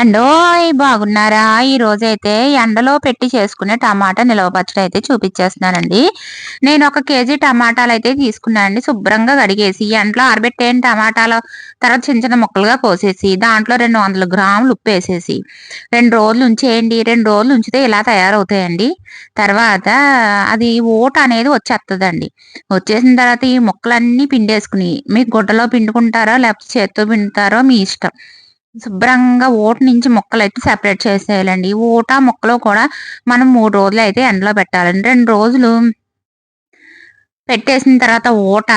అండోయ్ బాగున్నారా? ఈ అయితే ఎండలో పెట్టి చేసుకునే టమాటా నిలవ అయితే చూపించేస్తున్నానండి నేను ఒక కేజీ టమాటాలు అయితే తీసుకున్నానండి శుభ్రంగా కడిగేసి ఎండలో ఆరబెట్టేయని టమాటాలు తర్వాత చిన్న చిన్న ముక్కలుగా కోసేసి దాంట్లో రెండు వందల గ్రాములు ఉప్పు వేసేసి రెండు రోజులు ఉంచేయండి. రెండు రోజులు ఉంచితే ఇలా తయారవుతాయండి. తర్వాత అది ఓట అనేది వచ్చేస్తుందండి వచ్చేసిన తర్వాత ఈ ముక్కలన్నీ పిండేసుకుని మీ గుడ్డలో పిండుకుంటారో? లేకపోతే చేత్తో పిండుతారో మీ ఇష్టం. శుభ్రంగా ఓటు నుంచి మొక్కలు అయితే సెపరేట్ చేసేయాలండి ఓట మొక్కలు కూడా మనం మూడు రోజులు అయితే ఎండలో పెట్టాలండి. రెండు రోజులు పెట్టేసిన తర్వాత ఓట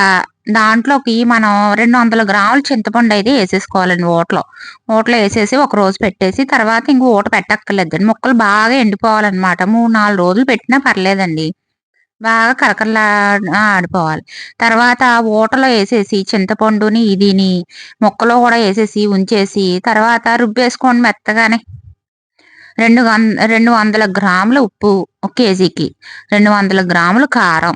దాంట్లోకి మనం రెండు వందల గ్రాముల చింతపండు అయితే వేసేసుకోవాలండి ఓటలో. ఓటలో వేసేసి ఒక రోజు పెట్టేసి తర్వాత ఇంక ఓట పెట్టక్కర్లేదండి. మొక్కలు బాగా ఎండిపోవాలన్నమాట. మూడు నాలుగు రోజులు పెట్టినా పర్లేదండి. బాగా కరకరలా ఆడిపోవాలి. తర్వాత ఊటలో వేసేసి చింతపండుని ఇదిని ముక్కలో కూడా వేసేసి ఉంచేసి తర్వాత రుబ్బేసుకోండి మెత్తగానే రెండు రెండు వందల గ్రాముల ఉప్పు ఒక కేజీకి రెండు వందల గ్రాములు కారం.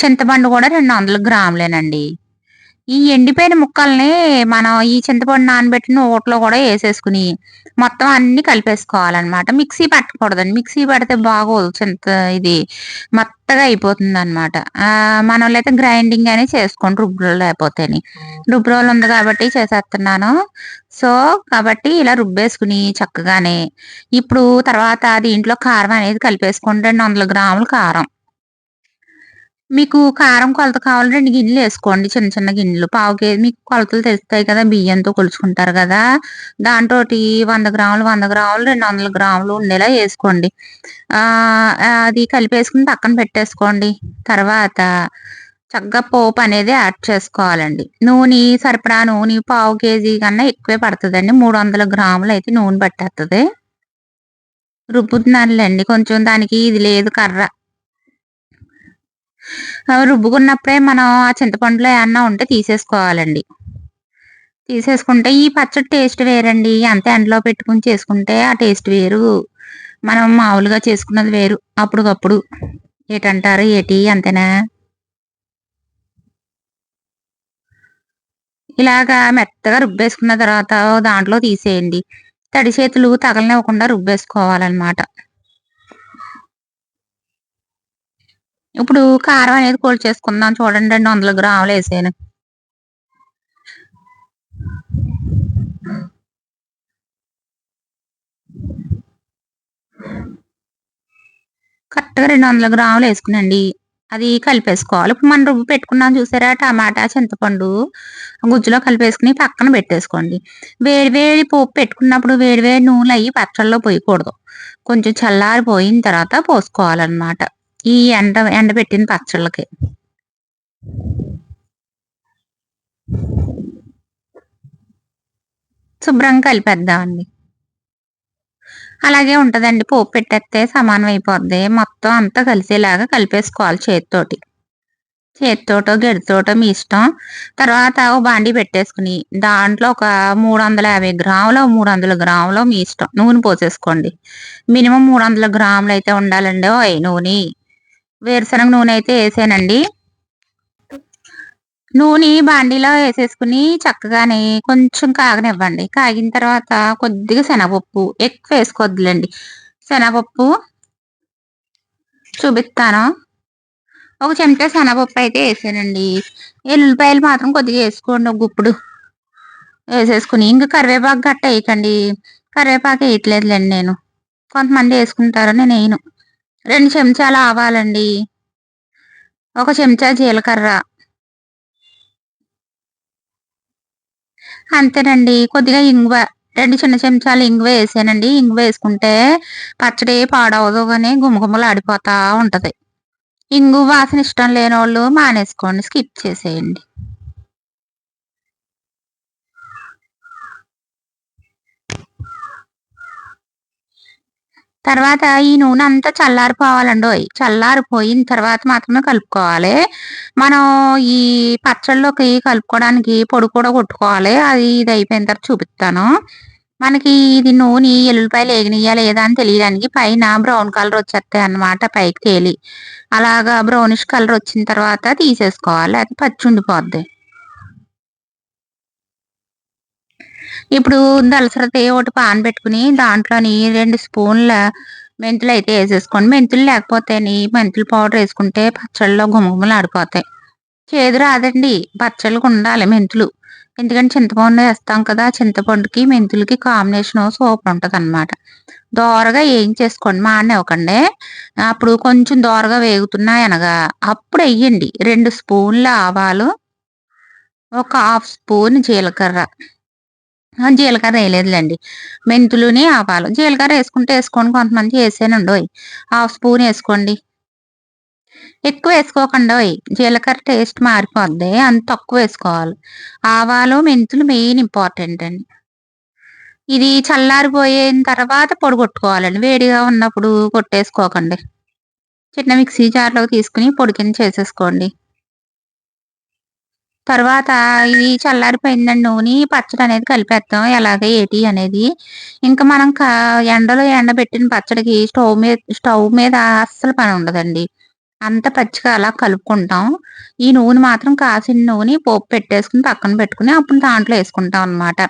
చింతపండు కూడా రెండు వందల గ్రాములేనండి. ఈ ఎండిపోయిన ముక్కల్ని మనం ఈ చింతపండు నానబెట్టిన ఓట్లో కూడా వేసేసుకుని మొత్తం అన్ని కలిపేసుకోవాలన్నమాట. మిక్సీ పెట్టకూడదండి. మిక్సీ పెడితే బాగోదు చింత ఇది మెత్తగా అయిపోతుంది అనమాట మనం అయితే గ్రైండింగ్ అనేది చేసుకోండి రుబ్బురోలు లేకపోతేని రుబ్బురోలు ఉంది కాబట్టి చేసేస్తున్నాను. సో కాబట్టి ఇలా రుబ్బేసుకుని చక్కగానే ఇప్పుడు తర్వాత దీంట్లో కారం అనేది కలిపేసుకోండి రెండు వందల గ్రాములు కారం. మీకు కారం కొలత కావాలి రెండు గిన్నెలు వేసుకోండి చిన్న చిన్న గిన్నెలు. పావు కేజీ మీకు కొలతలు తెలుస్తాయి కదా బియ్యంతో కొలుచుకుంటారు కదా. దాంతో వంద గ్రాములు వంద గ్రాములు రెండు వందల గ్రాములు ఉండేలా వేసుకోండి. అది కలిపేసుకుని పక్కన పెట్టేసుకోండి. తర్వాత చక్కగా పోపు అనేది యాడ్ చేసుకోవాలండి. నూనె సరిపడా నూనె పావు కేజీ కన్నా ఎక్కువే పడుతుందండి. మూడు వందల గ్రాములు అయితే నూనె పట్టేస్తుంది రుబ్బుతున్నానులేండి. కొంచెం దానికి ఇది లేదు కర్ర. రుబ్బుకున్నప్పుడే మనం ఆ చింతపండులో ఏమన్నా ఉంటే తీసేసుకోవాలండి. తీసేసుకుంటే ఈ పచ్చడి టేస్ట్ వేరండి. అంత ఎండలో పెట్టుకుని చేసుకుంటే ఆ టేస్ట్ వేరు. మనం మామూలుగా చేసుకున్నది వేరు. అప్పటికప్పుడు ఏటంటారు ఏటి అంతేనా? ఇలాగా మెత్తగా రుబ్బేసుకున్న తర్వాత దాంట్లో తీసేయండి. తడి చేతులు తగలనివ్వకుండా రుబ్బేసుకోవాలన్నమాట. ఇప్పుడు కారం అనేది కోల్డ్ చేసుకుందాం. చూడండి రెండు వందల గ్రాములు వేసాను. కరెక్ట్గా రెండు వందల గ్రాములు వేసుకునండి. అది కలిపేసుకోవాలి. ఇప్పుడు మనం రుబ్బు పెట్టుకున్నాం చూసారా? టమాటా చింతపండు గుజ్జులో కలిపేసుకుని పక్కన పెట్టేసుకోండి. వేడి వేడి పోపు పెట్టుకున్నప్పుడు వేడి వేడి నూనె అయ్యి పచ్చళ్ళలో పోయకూడదు. కొంచెం చల్లారిపోయిన తర్వాత పోసుకోవాలన్నమాట. ఈ ఎండ ఎండబెట్టిన పచ్చళ్ళకి. శుభ్రంగా కలిపేద్దామండి. అలాగే ఉంటుందండి పోపు పెట్టేస్తే సమానం అయిపోద్ది. మొత్తం అంతా కలిసేలాగా కలిపేసుకోవాలి చేతితోటి. చేతితోటో గెడితోటో మీ ఇష్టం. తర్వాత ఓ బాండి పెట్టేసుకుని దాంట్లో ఒక మూడు వందల యాభై గ్రాములు మూడు వందల గ్రాములు మీ ఇష్టం. నూనె పోసేసుకోండి. మినిమం మూడు వందల గ్రాములు అయితే ఉండాలండి. ఓ నూనె. వేరుశనగ నూనె అయితే వేసానండి. నూనె బాండీలో వేసేసుకుని చక్కగానే కొంచెం కాగనివ్వండి. కాగిన తర్వాత కొద్దిగా శనగపప్పు ఎక్కువ వేసుకోవద్దులేండి శనగపప్పు చూపిస్తాను. ఒక చెంచా శనగపప్పు అయితే వేసానండి. ఎల్లుల్లిపాయలు మాత్రం కొద్దిగా వేసుకోండి. ఒక గుప్పుడు వేసేసుకుని ఇంకా కరివేపాకు గట్ట వేయకండి. కరివేపాకు వేయట్లేదులేండి నేను. కొంతమంది వేసుకుంటారు నేను వేయను. రెండు చెంచాలు ఆవాలండి. ఒక చెంచా జీలకర్ర. అంతేనండి. కొద్దిగా ఇంగువ రెండు చిన్న చెంచాలు ఇంగువ వేసానండి. ఇంగువ వేసుకుంటే పచ్చడి పాడవదు కానీ గుమగుమలు ఆడిపోతా ఉంటుంది. ఇంగు వాసన ఇష్టం లేని వాళ్ళు మానేసుకోండి. స్కిప్ చేసేయండి. తర్వాత ఈ నూనె అంతా చల్లారిపోవాలండి. చల్లారిపోయిన తర్వాత మాత్రమే కలుపుకోవాలి. మనం ఈ పచ్చళ్ళలోకి కలుపుకోవడానికి పొడి కూడా కొట్టుకోవాలి. అది ఇది అయిపోయిన తర్వాత చూపిస్తాను. మనకి ఇది నూనె ఎల్లుల్లిపాయలు ఏగినయ్యా లేదా అని తెలియడానికి పైన బ్రౌన్ కలర్ వచ్చేస్తాయి అన్నమాట పైకి తేలి. అలాగా బ్రౌనిష్ కలర్ వచ్చిన తర్వాత తీసేసుకోవాలి. అది పచ్చి ఉండిపోద్ది. ఇప్పుడు దలసరతే ఒకటి పాన్ పెట్టుకుని దాంట్లోని రెండు స్పూన్ల మెంతులు అయితే వేసేసుకోండి. మెంతులు లేకపోతేని మెంతులు పౌడర్ వేసుకుంటే పచ్చళ్ళలో గుమగుమలు ఆడిపోతాయి. చేదు రాదండి పచ్చళ్ళకు ఉండాలి మెంతులు. ఎందుకంటే చింతపండు వేస్తాం కదా చింతపండుకి మెంతులకి కాంబినేషన్ సూపర్ ఉంటుంది అనమాట దోరగా ఏం చేసుకోండి ఇవ్వకండే అప్పుడు కొంచెం దోరగా వేగుతున్నాయి అనగా అప్పుడు వేయండి. రెండు స్పూన్ల ఆవాలు ఒక హాఫ్ స్పూన్ జీలకర్ర. జీలకర్ర వేయలేదులేండి. మెంతులుని ఆవాలు. జీలకర్ర వేసుకుంటే వేసుకోండి కొంతమంది వేసానండి ఓయ్. హాఫ్ స్పూన్ వేసుకోండి. ఎక్కువ వేసుకోకుండా జీలకర్ర టేస్ట్ మారిపోద్ది అంత తక్కువ వేసుకోవాలి. ఆవాలు మెంతులు మెయిన్ ఇంపార్టెంట్ అండి. ఇది చల్లారిపోయిన తర్వాత పొడి కొట్టుకోవాలండి. వేడిగా ఉన్నప్పుడు కొట్టేసుకోకండి. చిన్న మిక్సీ జార్లో తీసుకుని పొడి కింద చేసేసుకోండి. తర్వాత ఇది చల్లారిపోయిందండి నూనె పచ్చడి అనేది కలిపేస్తాం. ఎలాగ ఏటి అనేది. ఇంకా మనం ఎండలో ఎండబెట్టిన పచ్చడికి స్టవ్ మీద స్టవ్ మీద అస్సలు పని ఉండదండి. అంత పచ్చిగా అలా కలుపుకుంటాం. ఈ నూనె మాత్రం కాసిన నూనె పోపు పెట్టేసుకుని పక్కన పెట్టుకుని అప్పుడు దాంట్లో వేసుకుంటాం అనమాట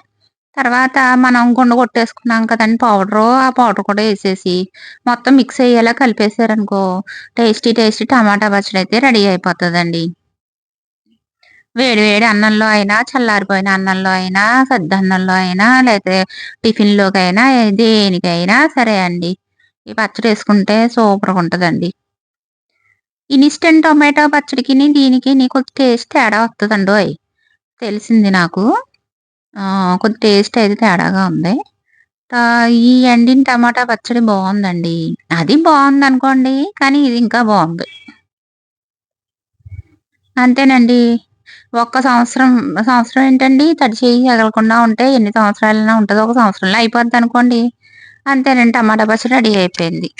తర్వాత మనం గుండ కొట్టేసుకున్నాం కదండి పౌడరు ఆ పౌడర్ కూడా వేసేసి మొత్తం మిక్స్ అయ్యేలా కలిపేసారనుకో టేస్టీ టేస్టీ టమాటా పచ్చడి అయితే రెడీ అయిపోతుందండి. వేడి వేడి అన్నంలో అయినా చల్లారిపోయిన అన్నంలో అయినా సద్ద అన్నంలో అయినా లేకపోతే టిఫిన్లోకైనా అయినా దేనికైనా సరే అండి. ఈ పచ్చడి వేసుకుంటే సూపర్గా ఉంటుందండి. ఇన్స్టెంట్ టొమాటో పచ్చడికి దీనికి నీకు టేస్ట్ తేడా వస్తుందండి ఓయ్ తెలిసింది నాకు. కొద్ది టేస్ట్ అయితే తేడాగా ఉంది. ఈ ఎండిన టమాటా పచ్చడి బాగుందండి. అది బాగుంది అనుకోండి కానీ ఇది ఇంకా బాగుంది. అంతేనండి. ఒక్క సంవత్సరం సంవత్సరం ఏంటండి? తడి చేయి తగలకుండా ఉంటే ఎన్ని సంవత్సరాలైనా ఉంటుంది. ఒక సంవత్సరంలో అయిపోద్ది అనుకోండి. అంతేనండి టమాటా పచ్చడి రెడీ అయిపోయింది.